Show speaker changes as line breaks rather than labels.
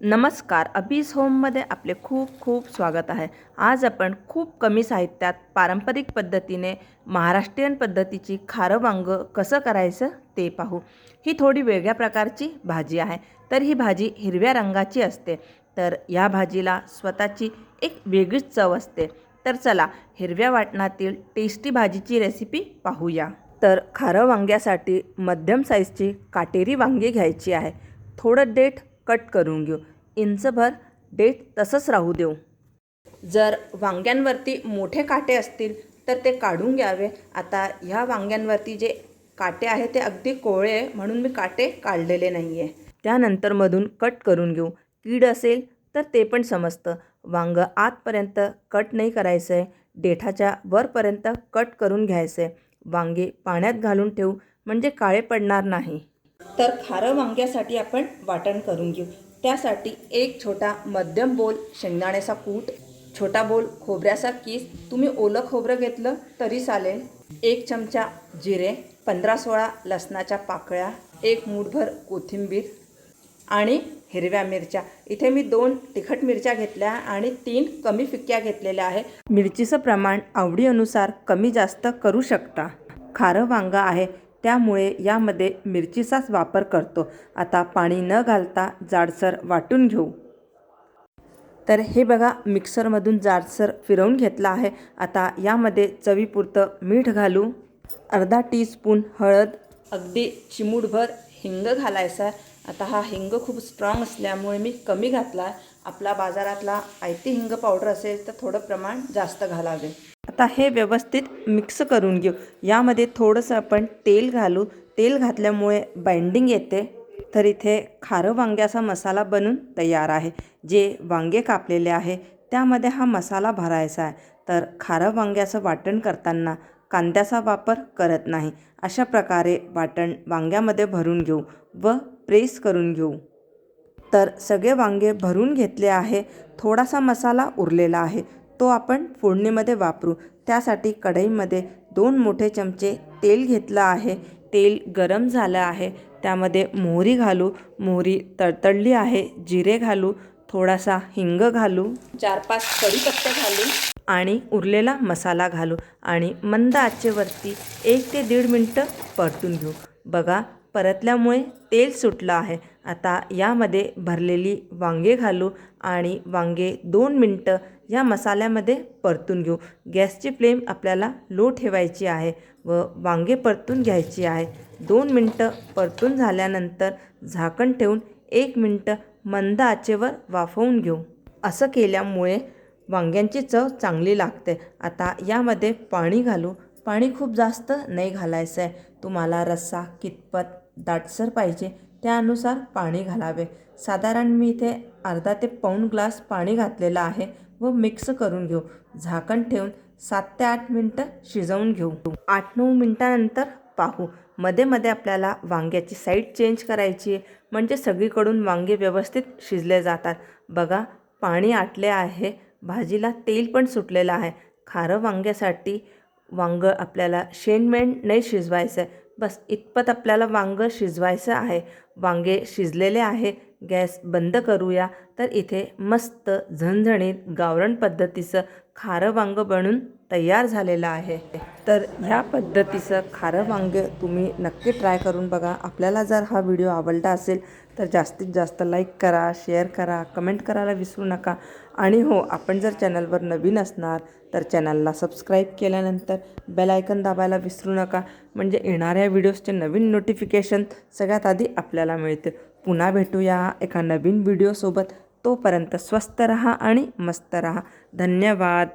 नमस्कार अबीज होममध्ये आपले खूप खूप स्वागत आहे. आज आपण खूप कमी साहित्यात पारंपरिक पद्धतीने महाराष्ट्रीयन पद्धतीची खारं वांगं कसं करायचं ते पाहू. ही थोडी वेगळ्या प्रकारची भाजी आहे. तर ही भाजी हिरव्या रंगाची असते. तर या भाजीला स्वतःची एक वेगळीच चव असते. तर चला हिरव्या वाटणातील टेस्टी भाजीची रेसिपी पाहूया. तर खारं वांग्यासाठी मध्यम साईजची काटेरी वांगी घ्यायची आहे. थोडं डेट कट करून घेऊ. इंचभर डेट तसंच राहू देऊ. जर वांग्यांवरती मोठे काटे असतील तर ते काढून घ्यावे. आता ह्या वांग्यांवरती जे काटे आहे ते अगदी कोवळे आहे म्हणून मी काटे काढलेले नाही आहे त्यानंतरमधून कट करून घेऊ. कीड असेल तर ते पण समजतं. वांगं आतपर्यंत कट नाही करायचं आहे देठाच्या वरपर्यंत कट करून घ्यायचं आहे वांगे पाण्यात घालून ठेवू म्हणजे काळे पडणार नाही. तर खारं वांग्यासाठी आपण वाटण करून घेऊ. त्यासाठी एक छोटा मध्यम बोल शेंगदाण्याचा कूट छोटा बोल खोबऱ्याचा किस. तुम्ही ओलं खोबरं घेतलं तरी चालेल. एक चमचा जिरे पंधरा सोळा लसणाच्या पाकळ्या एक मूठभर कोथिंबीर आणि हिरव्या मिरच्या. इथे मी दोन तिखट मिरच्या घेतल्या आणि तीन कमी फिक्क्या घेतलेल्या आहे मिरचीचं प्रमाण आवडीनुसार कमी जास्त करू शकता. खारं वांगा आहे. त्यामुळे यामध्ये मिरचीचाच वापर करतो. आता पाणी न घालता जाडसर वाटून घेऊ. तर हे बघा मिक्सरमधून जाडसर फिरवून घेतलं आहे. आता यामध्ये चवीपुरतं मीठ घालू. अर्धा टीस्पून हळद अगदी चिमूटभर हिंग घालायचा आहे. आता हा हिंग खूप स्ट्रॉंग असल्यामुळे मी कमी घातला आहे. आपला बाजारातला आयती हिंग पावडर असेल तर थोडं प्रमाण जास्त घालावे. आता हे व्यवस्थित मिक्स करून घेऊ. यामध्ये थोडंसं आपण तेल घालू. तेल घातल्यामुळे बाइंडिंग येते. तर इथे खारं वांग्याचा मसाला बनून तयार आहे. जे वांगे कापलेले आहे त्यामध्ये हा मसाला भरायचा आहे. तर खारं वांग्याचं वाटण करताना कांद्याचा वापर करत नाही. अशा प्रकारे वाटण वांग्यामध्ये भरून घेऊ व प्रेस करून घेऊ. तर सगळे वांगे भरून घेतले आहे. थोडासा मसाला उरलेला आहे. तो आपण फोडणीमध्ये वापरू. त्यासाठी कढईमध्ये दोन मोठे चमचे तेल घेतलं आहे. तेल गरम झालं आहे. त्यामध्ये मोहरी घालू. मोहरी तडतडली आहे. जिरे घालू. थोडासा हिंग घालू. चार पाच कढीपत्ते घालू. आणि उरलेला मसाला घालू. आणि मंद आचेवरती एक ते दीड मिनटं परतून घेऊ. बघा परतल्यामुळे तेल सुटलं आहे. आता यामध्ये भरलेली वांगे घालू आणि वांगे दोन मिनटं या मसाल्यामध्ये परतून घेऊ. गॅसची फ्लेम आपल्याला लो ठेवायची आहे व वांगे परतून घ्यायची आहे. दोन मिनटं परतून झाल्यानंतर झाकण ठेवून एक मिनटं मंद आचेवर वाफवून घेऊ. असं केल्यामुळे वांग्यांची चव चांगली लागते. आता यामध्ये पाणी घालू. पाणी खूप जास्त नाही घालायचं आहे तुम्हाला रस्सा कितपत दाटसर पाहिजे. त्यानुसार पाणी घालावे. साधारण मी इथे अर्धा ते पाऊण ग्लास पाणी घातलेलं आहे व मिक्स करून घेऊ. झाकण ठेवून सात ते आठ मिनटं शिजवून घेऊ. आठ नऊ मिनटानंतर पाहू. मध्ये मध्ये आपल्याला वांग्याची साईड चेंज करायची आहे. म्हणजे सगळीकडून वांगे व्यवस्थित शिजले जातात. बघा पाणी आटले आहे. भाजीला तेल पण सुटलेलं आहे. खारं वांग्यासाठी वांगं आपल्याला शेणमेण नाही शिजवायचं आहे बस इतपत आपल्याला वांगं शिजवायचं आहे. वांगे शिजलेले आहे. गॅस बंद करूया. तर इथे मस्त झणझणीत गावरण पद्धतीचं खारं वांगं बनून तयार झालेलं आहे. तर ह्या पद्धतीचं खारं वांगे तुम्ही नक्की ट्राय करून बघा. आपल्याला जर हा व्हिडिओ आवडला असेल तर जास्तीत जास्त लाईक करा शेअर करा कमेंट करायला विसरू नका. आणि हो आपण जर चॅनलवर नवीन असणार तर चॅनलला सबस्क्राईब केल्यानंतर बेल आयकन दाबायला विसरू नका. म्हणजे येणाऱ्या व्हिडिओजचे नवीन नोटिफिकेशन सगळ्यात आधी आपल्याला मिळते पुन्हा भेटूया एका नवीन व्हिडिओसोबत तोपर्यंत स्वस्त रहा आणि मस्त रहा. धन्यवाद.